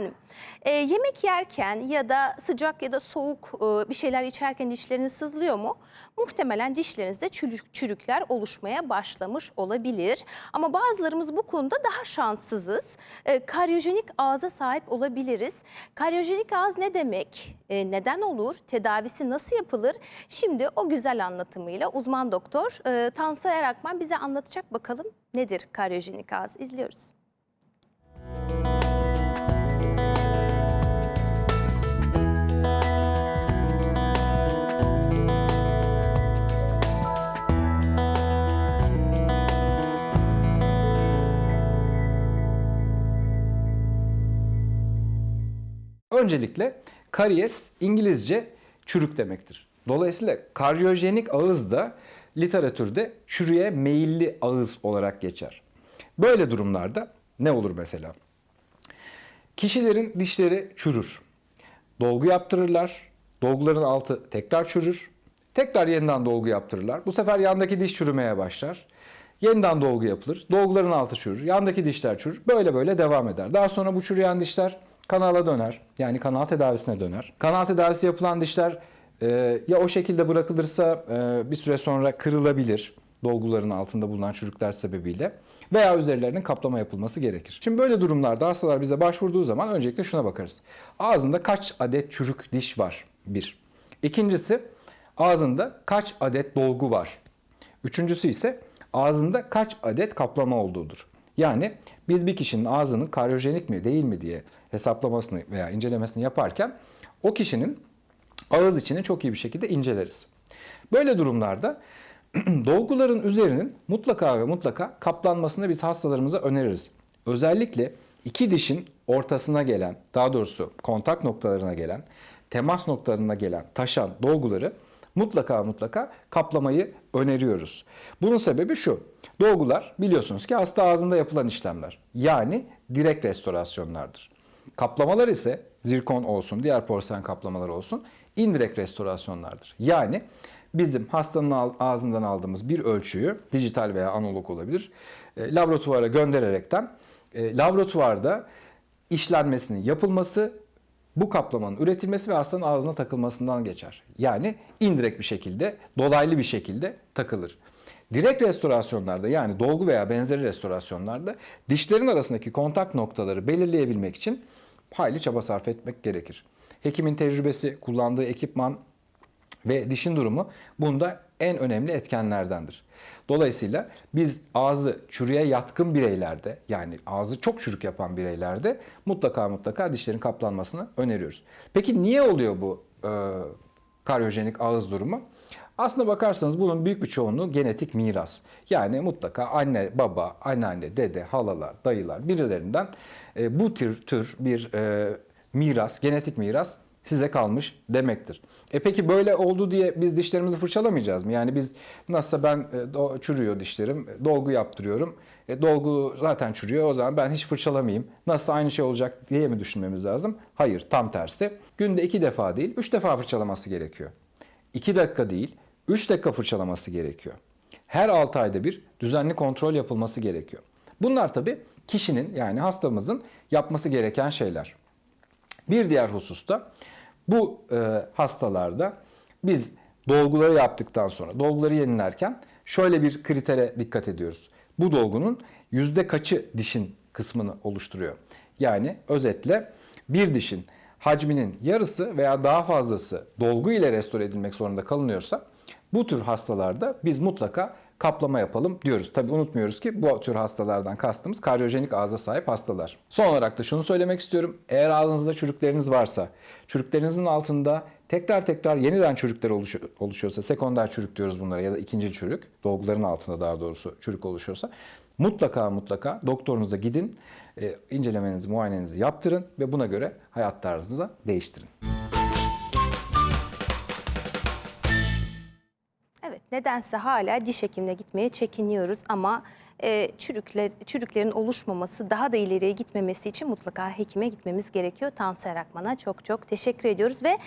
Efendim e, yemek yerken ya da sıcak ya da soğuk e, bir şeyler içerken dişleriniz sızlıyor mu? Muhtemelen dişlerinizde çürük, çürükler oluşmaya başlamış olabilir. Ama bazılarımız bu konuda daha şanssızız. E, karyojenik ağza sahip olabiliriz. Karyojenik ağız ne demek? E, neden olur? Tedavisi nasıl yapılır? Şimdi o güzel anlatımıyla uzman doktor e, Tansu Erakman bize anlatacak bakalım nedir karyojenik ağız? İzliyoruz. Öncelikle karies İngilizce çürük demektir. Dolayısıyla karyojenik ağız da literatürde çürüye meyilli ağız olarak geçer. Böyle durumlarda ne olur mesela? Kişilerin dişleri çürür. Dolgu yaptırırlar. Dolguların altı tekrar çürür. Tekrar yeniden dolgu yaptırırlar. Bu sefer yandaki diş çürümeye başlar. Yeniden dolgu yapılır. Dolguların altı çürür. Yandaki dişler çürür. Böyle böyle devam eder. Daha sonra bu çürüyen dişler kanala döner. Yani kanal tedavisine döner. Kanal tedavisi yapılan dişler e, ya o şekilde bırakılırsa e, bir süre sonra kırılabilir dolguların altında bulunan çürükler sebebiyle veya üzerlerinin kaplama yapılması gerekir. Şimdi böyle durumlarda hastalar bize başvurduğu zaman öncelikle şuna bakarız. Ağzında kaç adet çürük diş var? Bir. İkincisi ağzında kaç adet dolgu var? Üçüncüsü ise ağzında kaç adet kaplama olduğudur. Yani biz bir kişinin ağzının karyojenik mi değil mi diye hesaplamasını veya incelemesini yaparken o kişinin ağız içini çok iyi bir şekilde inceleriz. Böyle durumlarda dolguların üzerinin mutlaka ve mutlaka kaplanmasını biz hastalarımıza öneririz. Özellikle iki dişin ortasına gelen, daha doğrusu kontak noktalarına gelen, temas noktalarına gelen taşan dolguları mutlaka mutlaka kaplamayı öneriyoruz. Bunun sebebi şu. Dolgular biliyorsunuz ki hasta ağzında yapılan işlemler. Yani direkt restorasyonlardır. Kaplamalar ise zirkon olsun, diğer porselen kaplamalar olsun indirekt restorasyonlardır. Yani bizim hastanın ağzından aldığımız bir ölçüyü, dijital veya analog olabilir, e, laboratuvara göndererekten e, laboratuvarda işlenmesinin yapılması, bu kaplamanın üretilmesi ve hastanın ağzına takılmasından geçer. Yani indirekt bir şekilde, dolaylı bir şekilde takılır. Direkt restorasyonlarda yani dolgu veya benzeri restorasyonlarda dişlerin arasındaki kontak noktaları belirleyebilmek için hayli çaba sarf etmek gerekir. Hekimin tecrübesi, kullandığı ekipman ve dişin durumu bunda en önemli etkenlerdendir. Dolayısıyla biz ağzı çürüye yatkın bireylerde yani ağzı çok çürük yapan bireylerde mutlaka mutlaka dişlerin kaplanmasını öneriyoruz. Peki niye oluyor bu e, karyojenik ağız durumu? Aslına bakarsanız bunun büyük bir çoğunluğu genetik miras. Yani mutlaka anne, baba, anneanne, dede, halalar, dayılar birilerinden e, bu tür tür bir e, miras, genetik miras size kalmış demektir. E peki böyle oldu diye biz dişlerimizi fırçalamayacağız mı? Yani biz nasılsa ben e, çürüyor dişlerim, dolgu yaptırıyorum. E, dolgu zaten çürüyor o zaman ben hiç fırçalamayayım. Nasıl aynı şey olacak diye mi düşünmemiz lazım? Hayır tam tersi. Günde iki defa değil üç defa fırçalaması gerekiyor. 2 dakika değil 3 dakika fırçalaması gerekiyor. Her 6 ayda bir düzenli kontrol yapılması gerekiyor. Bunlar tabii kişinin yani hastamızın yapması gereken şeyler. Bir diğer hususta bu e, hastalarda biz dolguları yaptıktan sonra dolguları yenilerken şöyle bir kritere dikkat ediyoruz. Bu dolgunun yüzde kaçı dişin kısmını oluşturuyor? Yani özetle bir dişin hacminin yarısı veya daha fazlası dolgu ile restore edilmek zorunda kalınıyorsa bu tür hastalarda biz mutlaka kaplama yapalım diyoruz. Tabi unutmuyoruz ki bu tür hastalardan kastımız karyojenik ağza sahip hastalar. Son olarak da şunu söylemek istiyorum. Eğer ağzınızda çürükleriniz varsa, çürüklerinizin altında tekrar tekrar yeniden çürükler oluşuyorsa, sekonder çürük diyoruz bunlara ya da ikinci çürük, dolguların altında daha doğrusu çürük oluşuyorsa mutlaka mutlaka doktorunuza gidin, e, incelemenizi, muayenenizi yaptırın ve buna göre hayat tarzınızı değiştirin. Nedense hala diş hekimine gitmeye çekiniyoruz ama e, çürükler, çürüklerin oluşmaması, daha da ileriye gitmemesi için mutlaka hekime gitmemiz gerekiyor. Tansu Erakman'a çok çok teşekkür ediyoruz ve